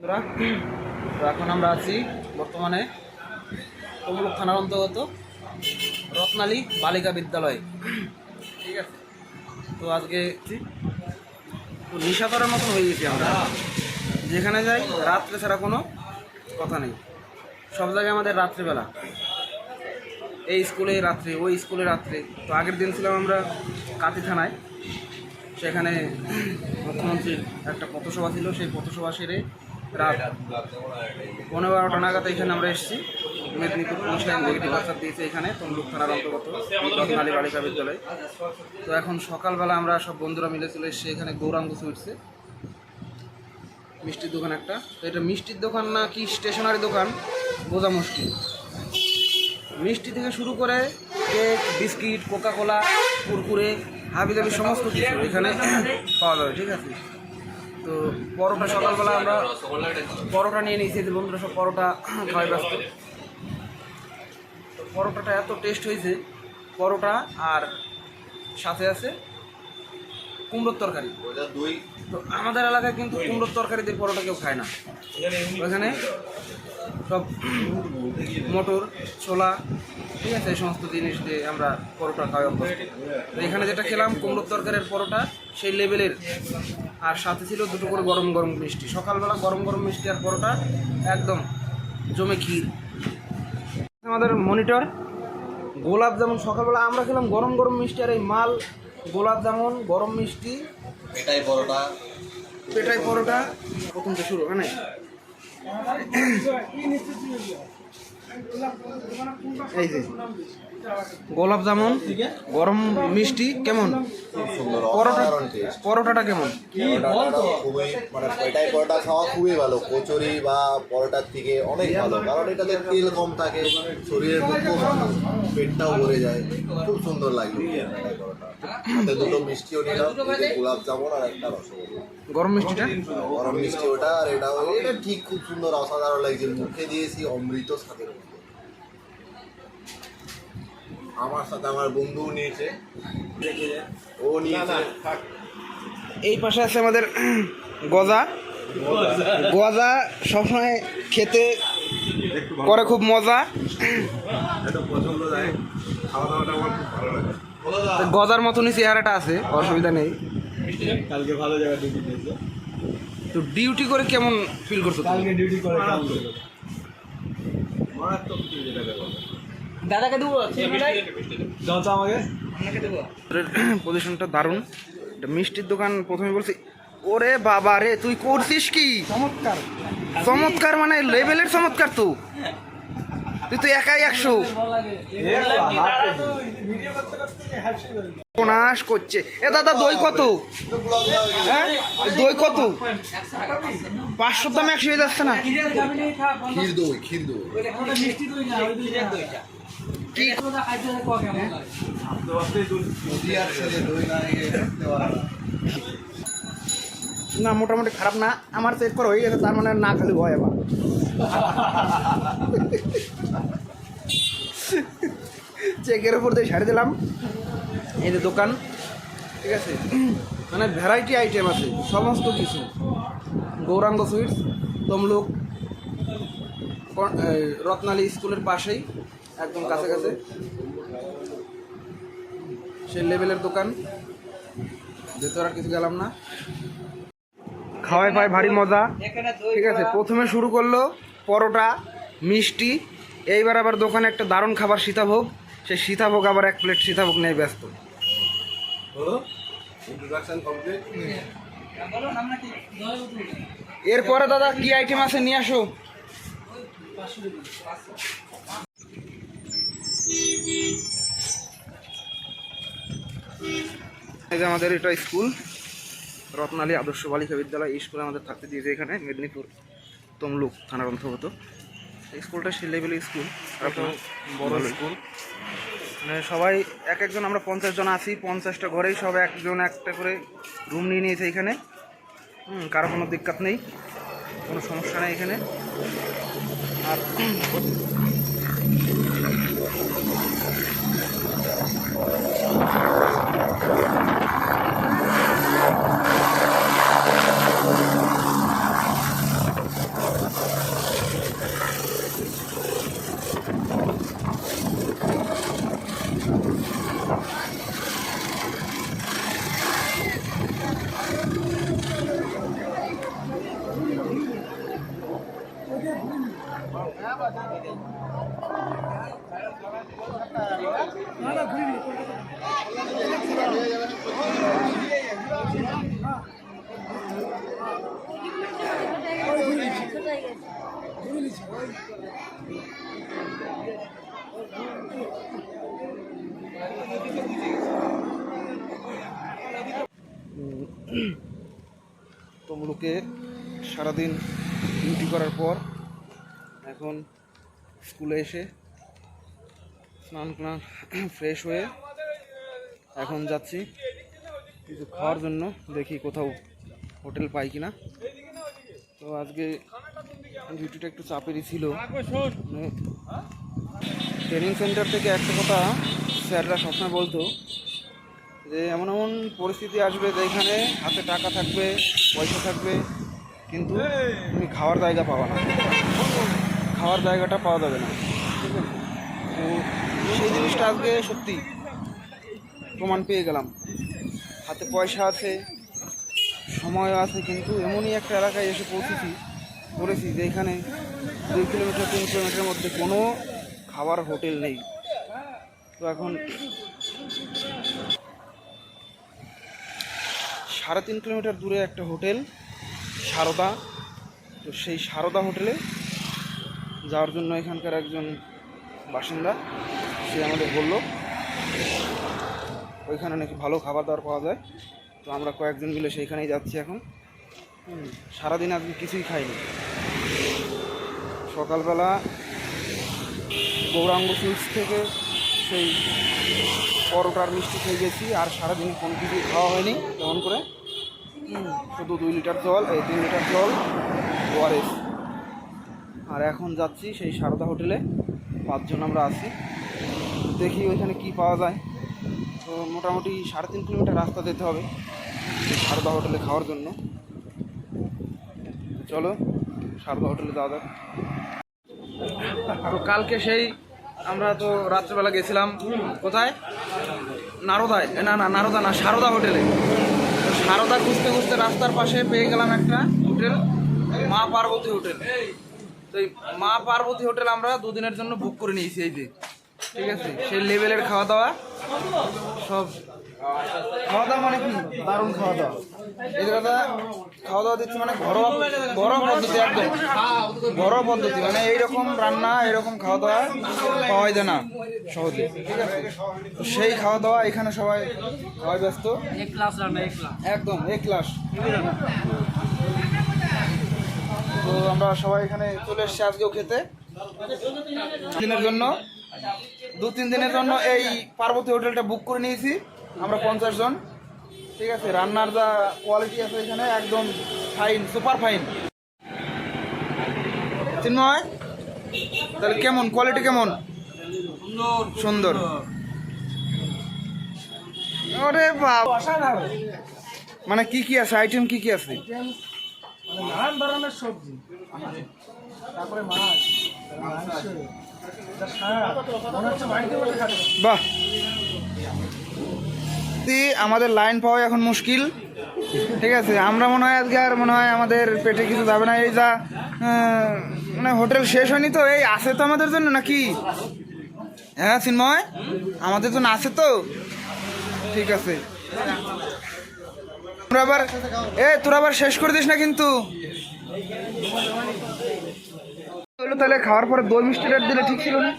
বন্ধুরা, তো এখন আমরা আছি বর্তমানে তমলুক থানার অন্তর্গত রত্নালী বালিকা বিদ্যালয়। ঠিক আছে? তো আজকে নেশা করার মতন হয়ে গেছি আমরা। যেখানে যাই, রাত্রে ছাড়া কোনো কথা নেই। সব জায়গায় আমাদের রাত্রিবেলা। এই স্কুলে রাত্রে, ওই স্কুলে রাত্রে। তো আগের দিন ছিলাম আমরা কাতি থানায়। সেখানে মুখ্যমন্ত্রীর একটা পথসভা ছিল। সেই পথসভা সেরে রাত পনেরো বারোটা নাগাদ এখানে আমরা এসেছি। মেদিনীপুর পুলিশ নেগেটিভ আনসার দিয়েছে এখানে, তমলুক থানার অন্তর্গত রত্নালী বালিকা বিদ্যালয়। তো এখন সকালবেলা আমরা সব বন্ধুরা মিলে চলে এসেছি, এখানে গৌরাঙ্গ সুইটসে মিষ্টির দোকান একটা। তো এটা মিষ্টির দোকান না কি স্টেশনারি দোকান? বোঝা মুশকিল। মিষ্টি থেকে শুরু করে cake, biscuit Coca Cola Kurkure হাবি জাবি সমস্ত কিছু এখানে পাওয়া যাবে, ঠিক আছে? তো পরোটা সকালবেলা আমরা পরোটা নিয়ে নিয়েছি, যে বন্ধুরা সব পরোটা খাওয়াই ব্যস্ত। তো পরোটাটা এত টেস্ট হয়েছে, পরোটা আর সাথে আছে কুমড়োর তরকারি। তো আমাদের এলাকায় কিন্তু কুমড়োর তরকারি দিয়ে পরোটা কেউ খায় না। ওখানে সব মটর, ছোলা, ঠিক আছে, এই সমস্ত জিনিস দিয়ে আমরা পরোটা তো এখানে যেটা খেলাম, কুমড়োর তরকারির পরোটা সেই লেভেলের আর সাথে ছিল দুটো করে গরম গরম মিষ্টি। সকালবেলা গরম গরম মিষ্টি আর পরোটা একদম জমে ক্ষীর। আমাদের মনিটর গোলাপ জামুন সকালবেলা আমরা খেলাম গরম গরম মিষ্টি আর এই মাল গোলাপ জামুন গরম মিষ্টি। পেটাই পরোটা। পেটাই পরোটা। প্রথম তো শুরু মানে এই যে গোলাপ জামুন গরম মিষ্টি কেমন? সুন্দর পরোটা পরোটাটা কেমন? খুবই মানে এটাই পরোটা খাওয়া খুবই ভালো। কচুরি বা পরোটার থেকে অনেক ভালো। কারণ এটাতে তেল কম থাকে শরীরের পক্ষেও ভালো পেটটাও ভরে যায়। খুব সুন্দর লাগল। এটাই পরোটা। দুটো মিষ্টিও নিলাম গোলাপ জামুন আর একটা রসগোল্লা। গরম মিষ্টিটা? গরম মিষ্টি ওটা আর এটা এটা ঠিক খুব সুন্দর অসাধারণ লাগছে। মুখে দিয়েছি অমৃত সাথে আমার সাথে আমার বন্ধুও নিয়েছে। ও নিয়েছে। এই পাশে আছে আমাদের গজা। গজা সবসময় খেতে করে খুব মজা। খাওয়া দাওয়াটা আমার খুব ভালো লাগে। গজার মতনই চেহারাটা আছে অসুবিধা নেই। কালকে ভালো জায়গা ডিউটি দিয়েছে তো ডিউটি করে কেমন ফিল করছ কালকে ডিউটি করে মারাত্মক। দাদাকে দেবো আমাকে। পজিশনটা দারুণ। এটা মিষ্টির দোকান প্রথমে বলছি ওরে বাবা রে তুই করছিস কি? চমৎকার। চমৎকার মানে লেভেলের চমৎকার তো। তুই তো একাই একশো। নাশ করছে। এ দাদা দই কত? হ্যাঁ? দই কত? পাঁচশো দাম একশো হয়ে যাচ্ছে না? ক্ষীর দই ক্ষীর দই। কি? দই না, মোটামুটি খারাপ না। আমার চেক করা হয়ে গেছে, তার মানে না খালি ভয় এবার চেকের উপর দিয়ে ছাড়ে দিলাম। এই যে দোকান, ঠিক আছে? মানে ভ্যারাইটি আইটেম আছে, সমস্ত কিছু। গৌরাঙ্গ সুইটস তমলুক রত্নালী স্কুলের পাশেই, একদম কাছে কাছে সেই লেভেলের দোকান। ভেতর আর কিছু গেলাম না। খাওয়াই পায় ভারী মজা। ঠিক আছে প্রথমে শুরু করল পরোটা মিষ্টি এইবার আবার দোকানে একটা দারুণ খাবার সীতাভোগ। সেই সীতাভোগ আবার এক প্লেট সীতাভোগ নেই ব্যস্ত। এরপরে দাদা কি আইটেম আছে নিয়ে আসো। এই আমাদের এটা স্কুল। রত্নালী আদর্শ বালিকা বিদ্যালয় এই স্কুল আমাদের থাকতে দিয়েছে এখানে মেদিনীপুর তমলুক থানার অন্তর্গত। এই স্কুলটা সেই লেভেলের স্কুল বড় স্কুল। মানে সবাই এক একজন আমরা পঞ্চাশ জন আছি পঞ্চাশটা ঘরেই সব একজন একটা করে রুম নিয়ে নিয়েছে এখানে। হুম কারও কোনো দিক্কত নেই কোনো সমস্যা নেই এখানে। আর তমলুকে সারাদিন ডিউটি করার পর এখন স্কুলে এসে স্নান টান ফ্রেশ হয়ে এখন যাচ্ছি কিছু খাওয়ার জন্য, দেখি কোথাও হোটেল পাই কিনা। তো আজকে ডিউটিটা একটু চাপেরই ছিল। মানে ট্রেনিং সেন্টার থেকে একটা কথা স্যাররা সবসময় বলতো যে, এমন এমন পরিস্থিতি আসবে যেখানে হাতে টাকা থাকবে, পয়সা থাকবে, কিন্তু তুমি খাওয়ার জায়গা পাবা না। খাওয়ার জায়গাটা পাওয়া যাবে না। তো সেই জিনিসটা আজকে সত্যি প্রমাণ পেয়ে গেলাম। হাতে পয়সা আছে সময় আছে, কিন্তু এমনই একটা এলাকায় এসে পৌঁছেছি করেছি যে এখানে দুই কিলোমিটার, তিন কিলোমিটারের মধ্যে কোনো খাবার হোটেল নেই। তো এখন সাড়ে তিন কিলোমিটার দূরে একটা হোটেল, সারদা। তো সেই সারদা হোটেলে যাওয়ার জন্য এখানকার একজন বাসিন্দা, সে আমাদের বলল, ওইখানে নাকি ভালো খাবার দাবার পাওয়া যায়। তো আমরা কয়েকজন মিলে সেইখানেই যাচ্ছি এখন। সারাদিন আজকে কিছুই খাইনি। সকালবেলা গৌরাঙ্গ সুইটস থেকে সেই পরোটার মিষ্টি খেয়ে গেছি, আর সারাদিন কোনো কিছুই খাওয়া হয়নি তেমন করে। শুধু দুই লিটার জল, এই তিন লিটার জল ওআরএস আর এখন যাচ্ছি সেই সারদা হোটেলে। পাঁচজন আমরা আছি। দেখি ওইখানে কি পাওয়া যায়। তো মোটামুটি সাড়ে তিন কিলোমিটার রাস্তা যেতে হবে সারদা হোটেলে খাওয়ার জন্য। চলো সারদা হোটেলে যাওয়া যাক। তো কালকে সেই আমরা তো রাত্রেবেলা গেছিলাম। কোথায়? নারদায়। না না, নারদা না, সারদা হোটেলে। সারদা খুঁজতে খুঁজতে রাস্তার পাশে পেয়ে গেলাম একটা হোটেল, মা পার্বতী হোটেল। তো এই মা পার্বতী হোটেল আমরা দুদিনের জন্য বুক করে নিয়েছি এই যে। ঠিক আছে? সেই লেভেলের খাওয়া দাওয়া সব। খাওয়া দাওয়া মানে কি? দারুণ খাওয়া দাওয়া এদের কথা খাওয়া দাওয়া দিচ্ছে মানে ঘরোয়া ঘরোয়া হ্যাঁ, পদ্ধতি একদম। ঘরোয়া পদ্ধতি মানে এইরকম রান্না এইরকম খাওয়া দাওয়া পাওয়া যায় না সহজে। ঠিক আছে? তো সেই খাওয়া দাওয়া এখানে সবাই সবাই ব্যস্ত। একদম এক ক্লাস। আমরা সবাই এখানে চলে এসেছি আজকেও খেতে। দিনের জন্য। দু, তিন দিনের জন্য এই পার্বতী হোটেলটা বুক করে নিয়েছি। আমরা পঞ্চাশ জন। ঠিক আছে, রান্নার যা কোয়ালিটি আছে এখানে একদম ফাইন সুপার ফাইন চিন্ময়, তাহলে কেমন? কোয়ালিটি কেমন? সুন্দর। বাবা মানে কি কি আছে? আইটেম কি কি আছে? নানান ধরনের সবজি। তারপরে মাছ বাহ। আমাদের লাইন পাওয়া এখন মুশকিল। ঠিক আছে, আমরা মনে হয় আজকে আর মনে হয় আমাদের পেটে কিছু যাবে না। এই যা মানে হোটেল শেষ হয়নি তো, এই আছে তো আমাদের জন্য নাকি? হ্যাঁ চিন্ময় আমাদের জন্য আছে তো? ঠিক আছে। আবার এ, তোর আবার শেষ করে দিস না কিন্তু। তাহলে খাওয়ার পরে দই মিষ্টি রেট দিলে ঠিক ছিল না?